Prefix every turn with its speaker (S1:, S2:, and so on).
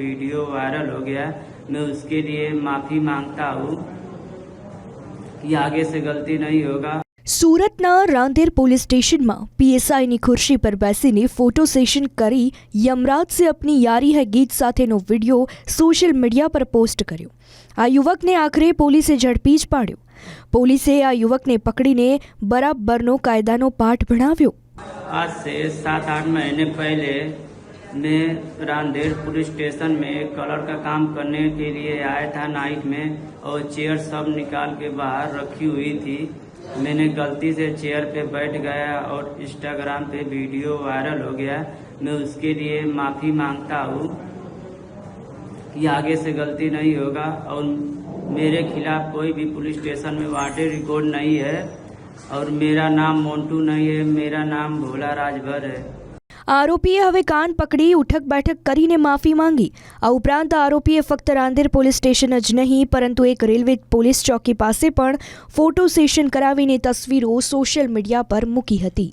S1: Video viral हो गया मैं उसके लिए माफ़ी मांगता हूँ कि आगे से गलती नहीं होगा
S2: સુરતના રાંદેર પોલીસ સ્ટેશનમાં પીએસઆઈની ખુરશી પર બેસીને ફોટો સેશન કરી યમરાજ સે અપની યારી હૈ ગીત સાથેનો વિડીયો સોશિયલ મીડિયા પર પોસ્ટ કર્યો આ યુવકને આખરે પોલીસે ઝડપી જ પાડ્યો પોલીસે આ યુવકને પકડીને બરાબરનો કાયદાનો પાઠ ભણાવ્યો
S1: आज से सात आठ महीने मैं रांदेर पुलिस स्टेशन में कलर का काम करने के लिए आया था नाइट में और चेयर सब निकाल के बाहर रखी हुई थी। मैंने गलती से चेयर पे बैठ गया और इंस्टाग्राम पे वीडियो वायरल हो गया। मैं उसके लिए माफ़ी माँगता हूँ। कि आगे से गलती नहीं होगा और मेरे खिलाफ कोई भी पुलिस स्टेशन में वांटेड रिकॉर्ड नहीं है और मेरा नाम मोन्टू नहीं है, मेरा नाम भोला राजभर है।
S2: આરોપીએ હવે કાન પકડી, ઉઠક બેઠક કરીને માફી માંગી. આ ઉપરાંત આરોપીએ ફક્ત રાંદેર પોલીસ સ્ટેશન જ નહીં, પરંતુ એક રેલવે પોલીસ ચોકી પાસે પણ ફોટો સેશન કરાવીને તસવીરો સોશિયલ મીડિયા પર મૂકી હતી.